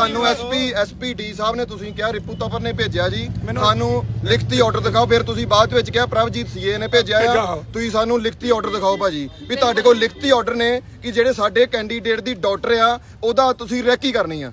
ਤੁਹਾਨੂੰ SP SP D ਸਾਹਿਬ ਨੇ ਤੁਸੀਂ ਕਿਹਾ ਰਿਪੂ ਤਪਰ ਨੇ ਭੇਜਿਆ ਜੀ। ਸਾਨੂੰ ਲਿਖਤੀ ਆਰਡਰ ਦਿਖਾਓ ਫਿਰ ਤੁਸੀਂ ਬਾਅਦ ਵਿੱਚ ਕਿਹਾ ਪ੍ਰਭਜੀਤ ਸੀਏ ਨੇ ਭੇਜਿਆ ਆ। ਤੁਸੀਂ ਸਾਨੂੰ ਲਿਖਤੀ ਆਰਡਰ ਦਿਖਾਓ ਭਾਜੀ ਵੀ ਤੁਹਾਡੇ ਕੋਲ ਲਿਖਤੀ ਆਰਡਰ ਨੇ ਕਿ ਜਿਹੜੇ ਸਾਡੇ ਕੈਂਡੀਡੇਟ ਦੀ ਡਾਕਟਰ ਆ ਉਹਦਾ ਤੁਸੀਂ ਰੈਕੀ ਕਰਨੀ ਆ।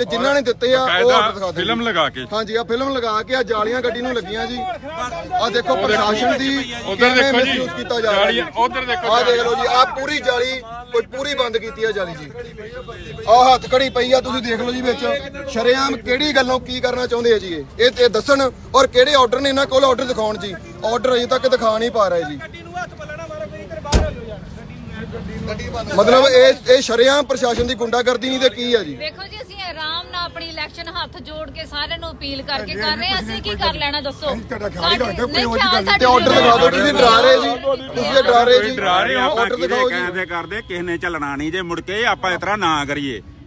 ਤੇ ਜਿਨ੍ਹਾਂ ਨੇ ਦਿੱਤੇ ਆ ਉਹ ਆਰਡਰ ਦਿਖਾ ਫਿਲਮ ਲਗਾ ਕੇ। ਹਾਂਜੀ ਆ ਫਿਲਮ ਲਗਾ ਕੇ ਆ ਜਾਲੀਆਂ ਗੱਡੀ ਨੂੰ ਲੱਗੀਆਂ ਜੀ। ਆ ਦੇਖੋ ਪ੍ਰਸ਼ਾਸਨ ਦੀ ਉਧਰ ਦੇਖੋ ਜੀ misuse ਕੀਤਾ ਜਾ ਰਿਹਾ ਜਾਲੀਆਂ ਉਧਰ ਦੇਖੋ ਆ ਦੇਖ ਲਓ ਜੀ ਆ ਪੂਰੀ ਜਾਲੀ ਕੋਈ ਪੂਰੀ ਬੰਦ ਕੀਤੀ ਆ ਜਾਲੀ ਜੀ। ਆ ਹੱਥ ਕੜੀ ਪਈ ਆ ਤੁਸੀਂ ਦੇਖ ਲਓ ਜੀ ਵਿੱਚ। ਸ਼ਰੇਆਮ ਕਿਹੜੀ ਗੱਲੋਂ ਕੀ ਕਰਨਾ ਚਾਹੁੰਦੇ ਆ ਜੀ ਇਹ? ਇਹ ਇਹ ਦੱਸਣ ਔਰ ਕਿਹੜੇ ਆਰਡਰ ਨੇ ਇਹਨਾਂ ਕੋਲ ਆਰਡਰ ਦਿਖਾਉਣ ਜੀ? ਆਰਡਰ ਅਜੇ ਤੱਕ ਦਿਖਾ ਨਹੀਂ ਪਾ ਰਹੇ ਜੀ। ਗੱਡੀ ਨੂੰ ਹੱਥ ਪੱਲਣਾ ਮਾਰੋ ਮੇਰੀ ਤੇਰੇ ਬਾਹਰ ਹੱਲੋ ਯਾਰ ਮਤਲਬ ਇਹ ਇਹ ਸ਼ਰੇਆਮ ਪ੍ਰਸ਼ਾਸਨ ਦੀ ਗੁੰਡਾਗਰਦੀ ਨਹੀਂ ਤੇ ਕੀ ਆ ਜੀ? ਦੇਖੋ ਜੀ ਅਸੀਂ ਆਰਾਮ ਨਾਲ ਆਪਣੀ ਇਲੈਕਸ਼ਨ ਹੱਥ ਜੋੜ ਕੇ ਸਾਰਿਆਂ ਨੂੰ ਅਪੀਲ ਕਰਕੇ ਕਰ ਰਹੇ ਹਾਂ। ਅਸੀਂ ਕੀ ਕਰ ਲੈਣਾ ਦੱਸੋ? ਤੁਹਾਡਾ ਖਿਆਲ ਹੀ ਰੱਖਦੇ ਹੋ, ਨਹੀਂ, ਕੋਈ ਹੋਰ ਖਿਆਲ ਗੱਲ ਤੇ ਆਰਡਰ ਦਿਖਾ ਦਿਓ ਤੁਸੀਂ ਡਰਾ ਰਹੇ ਜੀ। ਤੁਸੀਂ ਡਰਾ ਰਹੇ ਜੀ। ਡਰਾ ਰਹੇ ਹੋ, ਆਰਡਰ ਦਿਖਾਓ ਜੀ ਕਹਿੰਦੇ ਕਰਦੇ ਕਿਸ ਨੇ ਚੱਲਣਾ ਨਹੀਂ ਜੇ ਮੁੜ ਕੇ ਆਪਾਂ ਇਸ ਤਰ੍ਹਾਂ ਨਾ ਕਰੀਏ।